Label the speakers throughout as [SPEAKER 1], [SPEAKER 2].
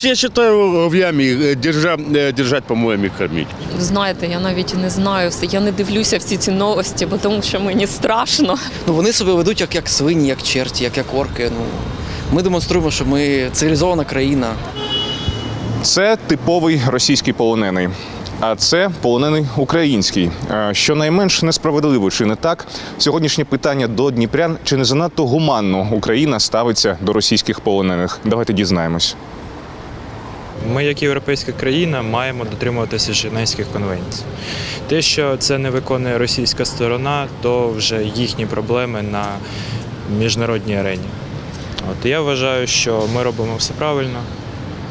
[SPEAKER 1] Я считаю, в яме э, держа, э, держать, по-моему, и кормить.
[SPEAKER 2] Знаєте, я навіть не знаю все. Я не дивлюся всі ці новості, бо тому що мені страшно.
[SPEAKER 3] Ну вони себе ведуть як, як свині, як черті, як, як орки. Ну ми демонструємо, що ми цивілізована країна.
[SPEAKER 4] Це типовий російський полонений. А це полонений український. Щонайменш несправедливо чи не так? Сьогоднішнє питання до Дніпрян чи не занадто гуманно Україна ставиться до російських полонених? Давайте дізнаємось.
[SPEAKER 5] Ми, як європейська країна, маємо дотримуватися Женевських конвенцій. Те, що це не виконує російська сторона, то вже їхні проблеми на міжнародній арені. От я вважаю, що ми робимо все правильно.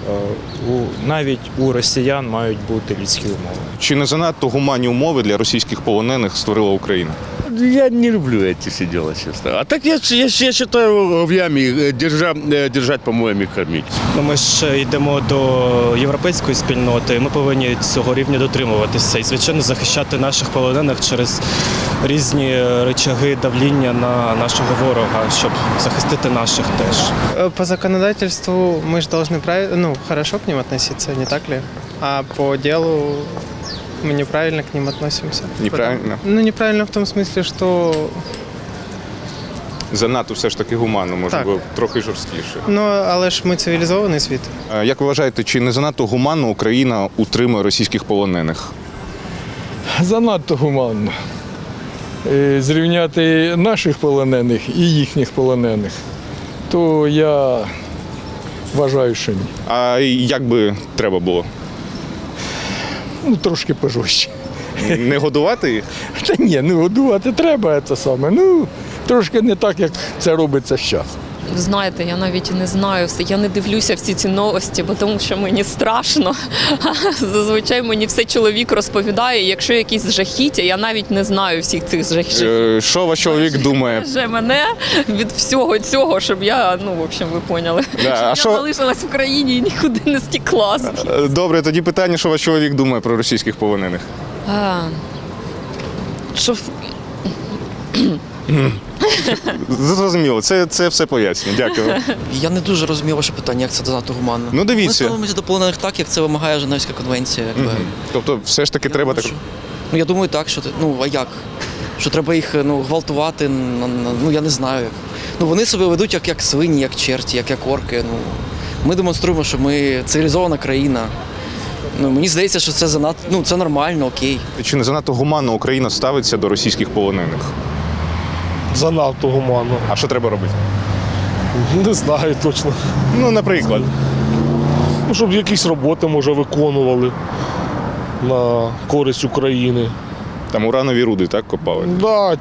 [SPEAKER 5] Е, У, навіть у росіян мають бути людські умови.
[SPEAKER 4] Чи не занадто гуманні умови для російських полонених створила Україна?
[SPEAKER 1] Я не люблю эти все дела, честно. А так я, я, я считаю, в яме э, держа, э, держать, по-моему, и кормить.
[SPEAKER 6] Ну, ми ж йдемо до європейської спільноти. Ми повинні цього рівня дотримуватися і, звичайно, захищати наших полонених через різні рычаги давління на нашого ворога, щоб захистити наших теж.
[SPEAKER 7] Э, По законодательству мы же должны прав- ну, хорошо к ним относиться, не так ли? А по делу мы неправильно к ним относимся.
[SPEAKER 4] Неправильно?
[SPEAKER 7] Потому- Ну, неправильно в том смысле, что...
[SPEAKER 4] Занадто все ж таки гуманно, може
[SPEAKER 7] Так.
[SPEAKER 4] би трохи жорсткіше.
[SPEAKER 7] Ну, але ж ми цивілізований світ.
[SPEAKER 4] Е, Як ви вважаєте, чи не занадто гуманно Україна утримує російських полонених?
[SPEAKER 8] занадто гуманно. Е, Зрівняти наших полонених і їхніх полонених, то я вважаю, що ні.
[SPEAKER 4] А як би треба було?
[SPEAKER 8] Ну, трошки пожорстче.
[SPEAKER 4] Не годувати їх?
[SPEAKER 8] Та ні, не годувати треба це саме. Ну, трошки не так, як це робиться зараз.
[SPEAKER 2] Знаєте, я навіть не знаю все. Я не дивлюся всі ці новості, бо тому що мені страшно. Зазвичай мені все чоловік розповідає. Якщо якісь жахіття, я навіть не знаю всіх цих жахіття.
[SPEAKER 4] Е, Що ваш чоловік думає?
[SPEAKER 2] Же мене від всього цього, щоб я, ну в общем, ви поняли,
[SPEAKER 4] Да, а
[SPEAKER 2] я
[SPEAKER 4] що-
[SPEAKER 2] залишилась в Україні і нікуди не стікла.
[SPEAKER 4] Е, Добре, тоді питання, що ваш чоловік думає про російських полонених?
[SPEAKER 2] А, що
[SPEAKER 4] Зрозуміло, це, це все пояснює. Дякую.
[SPEAKER 3] Я не дуже розумію ваше питання, як це занадто гуманно.
[SPEAKER 4] Ну, дивіться.
[SPEAKER 3] Ми ставимося до полонених так, як це вимагає Женевська конвенція. Якби.
[SPEAKER 4] Тобто, все ж таки треба так.
[SPEAKER 3] Що- Ну я думаю, так, що ну а як? Що треба їх ну, гвалтувати, ну я не знаю. як. Ну вони себе ведуть як, як свині, як черті, як, як орки. Ну ми демонструємо, що ми цивілізована країна. Ну мені здається, що це занадто ну це нормально, окей.
[SPEAKER 4] Чи не занадто гуманно Україна ставиться до російських полонених?
[SPEAKER 9] Занадто гуманно.
[SPEAKER 4] А що треба робити?
[SPEAKER 9] Не знаю точно.
[SPEAKER 4] Ну, наприклад.
[SPEAKER 9] Ну, щоб якісь роботи, може, виконували на користь України.
[SPEAKER 4] Там уранові руди, так, копали?
[SPEAKER 9] Да,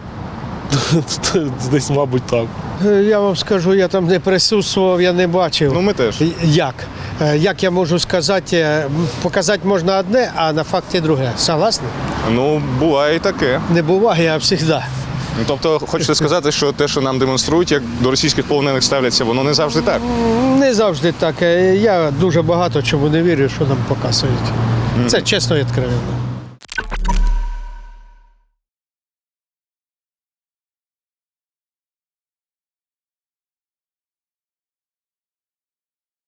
[SPEAKER 9] десь, мабуть, так.
[SPEAKER 10] Е, Я вам скажу, я там не присутствував, я не бачив.
[SPEAKER 4] Ну, ми теж.
[SPEAKER 10] Як? Е, Як я можу сказати, е, показати можна одне, а на факті друге. Согласні?
[SPEAKER 4] Ну, буває і таке.
[SPEAKER 10] Не буває, а завжди.
[SPEAKER 4] Ну, тобто, хочете сказати, що те, що нам демонструють, як до російських полонених ставляться, воно не завжди так.
[SPEAKER 10] Не завжди так. Е, Я дуже багато чому не вірю, що нам показують. Це чесно і відкровенно.